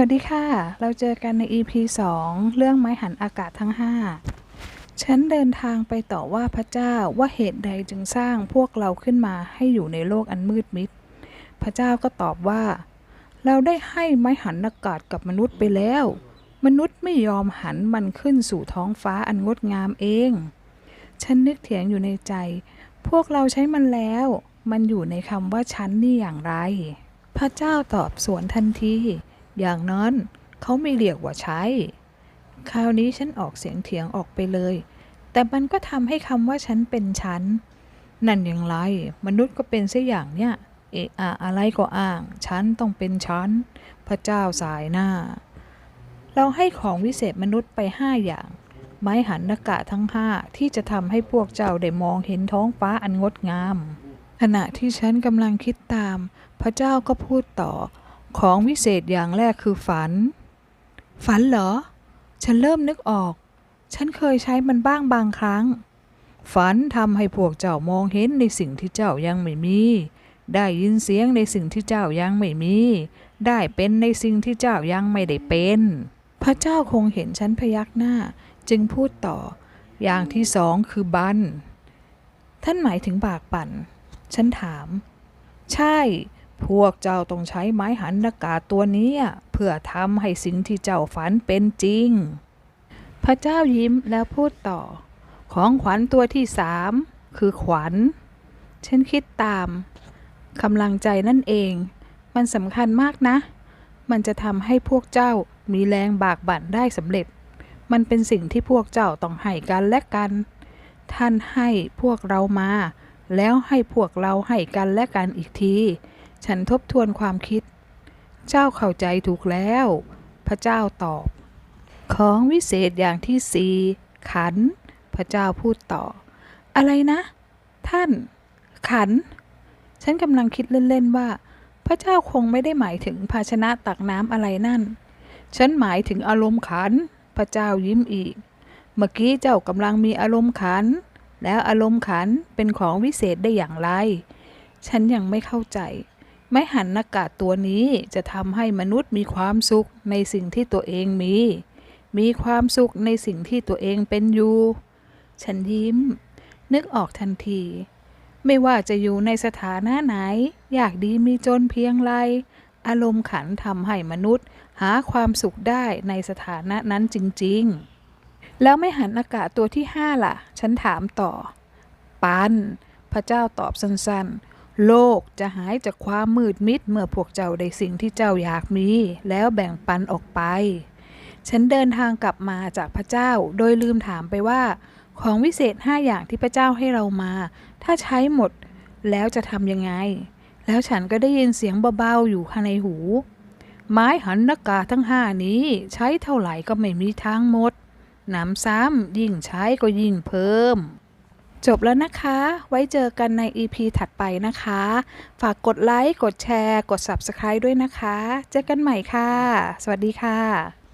วัสดีค่ะ เราเจอกันใน EP 2 เรื่องไม้หันอากาศทั้ง 5 ฉันเดินทางไปต่อว่าพระเจ้าว่าเหตุใดจึงสร้างพวกเราขึ้นมาให้อยู่ในโลกอันมืดมิด พระเจ้าก็ตอบว่า เราได้ให้ไม้หันอากาศกับมนุษย์ไปแล้ว มนุษย์ไม่ยอมหันมันขึ้นสู่ท้องฟ้าอันงดงามเอง ฉันนึกเถียงอยู่ในใจ พวกเราใช้มันแล้ว มันอยู่ในคำว่าฉันนี่อย่างไร พระเจ้าตอบสวนทันที อย่างนั้นเขาไม่เรียกว่าใช้ คราวนี้ฉันออกเสียงเถียงออกไปเลย แต่มันก็ทำให้คำว่าฉันเป็นฉัน นั่นอย่างไร มนุษย์ก็เป็นเสียอย่างเนี้ยเอะอะอะไรก็อ้าง ฉันต้องเป็นฉัน พระเจ้าสายหน้า เราให้ของวิเศษมนุษย์ไปห้าอย่าง ไม้หันอากาทั้งห้าที่จะทำให้พวกเจ้าได้มองเห็นท้องฟ้าอันงดงาม ขณะที่ฉันกำลังคิดตาม พระเจ้าก็พูดต่อ ของวิเศษอย่างแรกคือฝัน ฝันเหรอ ฉันเริ่มนึกออก ฉันเคยใช้มันบ้างบางครั้ง ฝันทำให้พวกเจ้ามองเห็นในสิ่งที่เจ้ายังไม่มี ได้ยินเสียงในสิ่งที่เจ้ายังไม่มี ได้เป็นในสิ่งที่เจ้ายังไม่ได้เป็น พระเจ้าคงเห็นฉันพยักหน้า จึงพูดต่อ อย่างที่สองคือบัน ท่านหมายถึงบากปั่น ฉันถาม ใช่ พวกเจ้าต้องใช้ไม้หันอากาศตัวนี้เพื่อทำให้สิ่งที่เจ้าฝันเป็นจริง พระเจ้ายิ้มแล้วพูดต่อ ของขวัญตัวที่สามคือขวัญ ฉันคิดตามกำลังใจนั่นเอง มันสำคัญมากนะ มันจะทำให้พวกเจ้ามีแรงบากบั่นได้สำเร็จ มันเป็นสิ่งที่พวกเจ้าต้องให้กันและกัน ท่านให้พวกเรามา แล้วให้พวกเราให้กันและกันอีกที ฉันทบทวนความคิด เจ้าเข้าใจถูกแล้ว พระเจ้าตอบ ของวิเศษอย่างที่สี่ขัน พระเจ้าพูดต่อ อะไรนะ ท่าน ขัน ฉันกำลังคิดเล่นๆว่า พระเจ้าคงไม่ได้หมายถึงภาชนะตักน้ำอะไรนั่น ฉันหมายถึงอารมณ์ขัน พระเจ้ายิ้มอีก เมื่อกี้เจ้ากำลังมีอารมณ์ขัน แล้วอารมณ์ขันเป็นของวิเศษได้อย่างไร ฉันยังไม่เข้าใจ ไม้หันอากาศตัวนี้จะทำให้มนุษย์มีความสุขในสิ่งที่ตัวเองมี มีความสุขในสิ่งที่ตัวเองเป็นอยู่ ฉันยิ้ม นึกออกทันที ไม่ว่าจะอยู่ในสถานะไหน อยากดีมีจนเพียงไร อารมณ์ขันทำให้มนุษย์ หาความสุขได้ในสถานะนั้นจริง ๆ แล้วไม่หันอากาศตัวที่ห้าล่ะ ฉันถามต่อ ปัน พระเจ้าตอบสั้นๆ โลกจะหายจากความมืดมิดเมื่อพวกเจ้าได้สิ่งที่เจ้าอยากมี แล้วแบ่งปันออกไป ฉันเดินทางกลับมาจากพระเจ้าโดยลืมถามไปว่า ของวิเศษห้าอย่างที่พระเจ้าให้เรามา ถ้าใช้หมดแล้วจะทำยังไง แล้วฉันก็ได้ยินเสียงเบาๆอยู่ข้างในหู ไม้หันนากาทั้งห้านี้ใช้เท่าไหร่ก็ไม่มีทางหมดหนำซ้ำยิ่งใช้ก็ยิ่งเพิ่ม จบแล้วนะคะ ไว้เจอกันใน EP ถัดไปนะคะ ฝากกดไลค์ กดแชร์ กด Subscribe ด้วยนะคะ เจอกันใหม่ค่ะ สวัสดีค่ะ